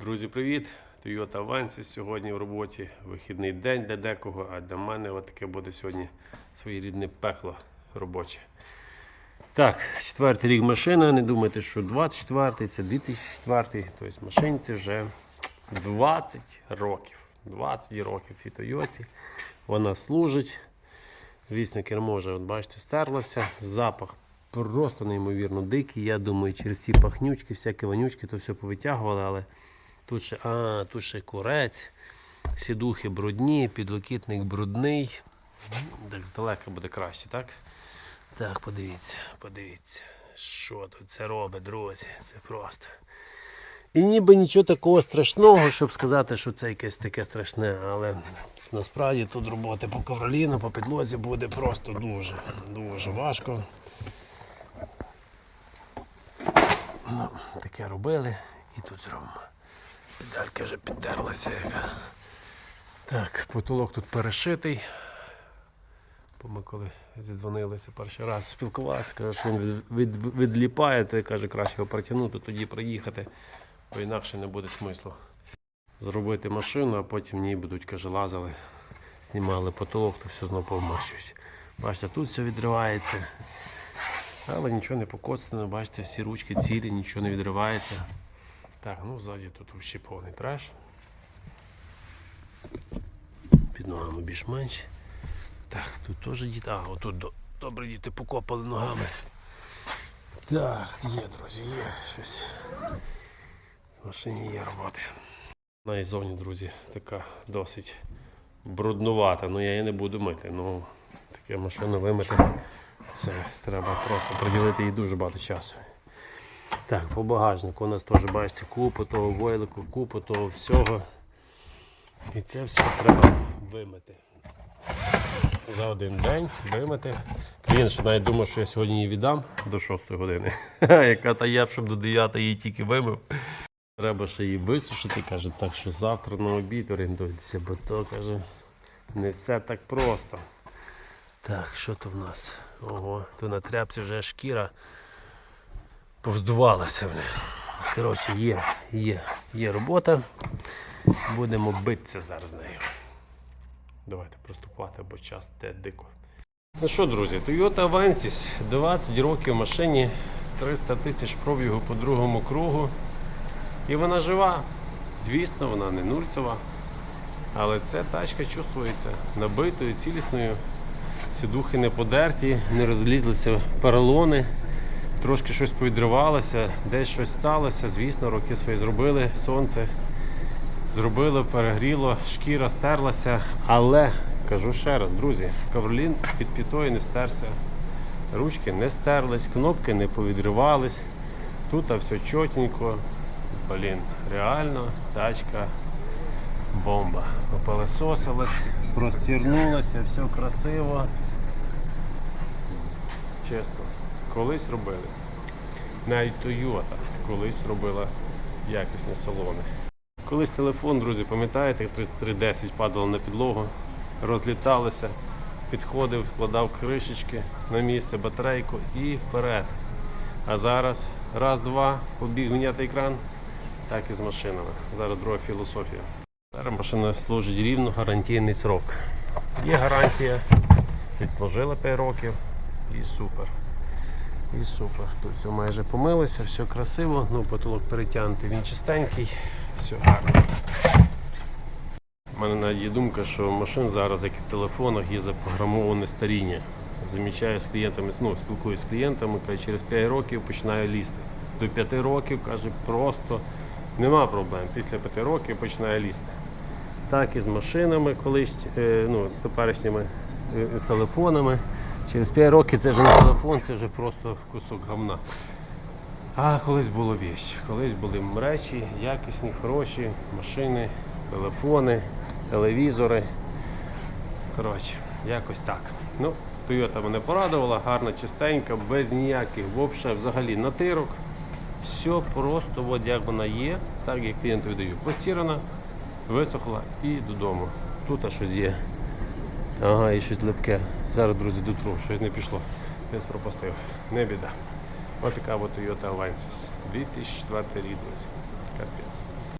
Друзі, привіт! Toyota Avantis сьогодні в роботі. Вихідний день для декого, а для мене таке буде сьогодні своєрідне пекло робоче. Так, четвертий рік машина. Не думайте, що 24-й, це 2004 Тобто машині це вже 20 років. 20 років цій Тойоті. Вона служить. Звісно, кермо вже, от бачите, стерлося. Запах просто неймовірно дикий. Я думаю, через ці пахнючки, всякі вонючки, то все повитягували, але тут ще, а, тут ще курець, сідухи брудні, підлокітник брудний. Так здалека буде краще, так? Так, подивіться, подивіться, що тут це робить, друзі. Це просто. І ніби нічого такого страшного, щоб сказати, що це якесь таке страшне, але насправді тут роботи по ковроліну, по підлозі буде просто дуже, дуже важко. Ну, таке робили і тут зробимо. Педалька вже піддерлася яка. Так, потолок тут перешитий. Бо ми коли зідзвонилися перший раз, спілкувалися, каже, що він від, від, відліпає, то каже, краще його протягнути, тоді проїхати, бо інакше не буде смислу. Зробити машину, а потім в ній будуть, каже, лазили, знімали потолок, то все знову повмащують. Бачите, тут все відривається. Але нічого не покоцано, бачите, всі ручки цілі, нічого не відривається. Так, ну ззаді тут ще повний треш. Під ногами більш-менш. Так, тут теж діти. А, отут до- добре діти покопали ногами. Так, є, друзі, є щось. В машині є роботи. Вона друзі, така досить бруднувата. Ну я її не буду мити. Ну, таке машину вимити. Це треба просто приділити їй дуже багато часу. Так, по багажнику у нас теж бачите купу того войлику, купу того всього. І це все треба вимити. За один день вимити. Клієнт ще навіть думав, що я сьогодні її віддам до 6 години. Яка та я щоб до 9 її тільки вимив. Треба ще її висушити, каже, так що завтра на обід орієнтуйтеся, бо то каже, не все так просто. Так, що то в нас? Ого, то на тряпці вже шкіра повздувалася. бля. Коротше, є, є, є робота. Будемо битися зараз з нею. Давайте приступати, бо час те дико. Ну що, друзі, Toyota Avensis, 20 років в машині, 300 тисяч пробігу по другому кругу. І вона жива. Звісно, вона не нульцева. Але ця тачка чувствується набитою, цілісною. Сідухи не подерті, не розлізлися поролони, трошки щось повідривалося, десь щось сталося. Звісно, роки свої зробили, сонце зробило, перегріло, шкіра стерлася. Але кажу ще раз, друзі, ковролін під п'ятою не стерся. Ручки не стерлись, кнопки не повідривались. Тут все чотенько. Блін, реально тачка бомба. Попелесосилась, простірнулася, все красиво. Чесно, колись робили. Навіть Toyota колись робила якісні салони. Колись телефон, друзі, пам'ятаєте, 3310 падало на підлогу, розліталося, підходив, складав кришечки на місце, батарейку і вперед. А зараз раз-два, побіг міняти екран, так і з машинами. Зараз друга філософія. Зараз машина служить рівно гарантійний срок. Є гарантія, відслужила 5 років і супер. І супер. Тут все майже помилося, все красиво, ну потолок перетягнутий, він чистенький, все гарно. У мене навіть є думка, що машин зараз, як і в телефонах, є запрограмоване старіння. Замічаю з клієнтами, ну, спілкуюся з клієнтами, каже, через 5 років починаю лізти. До 5 років, каже, просто нема проблем. Після 5 років починає лізти. Так і з машинами колись, е, ну, з теперішніми е, з телефонами. Через 5 років це вже не телефон, це вже просто кусок гамна. А колись було віщ. Колись були речі, якісні, хороші, машини, телефони, телевізори. Коротше, якось так. Ну, Toyota мене порадувала, гарна, чистенька, без ніяких взагалі натирок. Все просто, от як вона є, так як клієнту віддаю. Постірана, висохла і додому. Тут а щось є. Ага, і щось липке. Зараз, друзі, дотру, щось не пішло. Десь пропустив. Не біда. Ось така от Toyota Avensis. 2004 рік, друзі. Капець.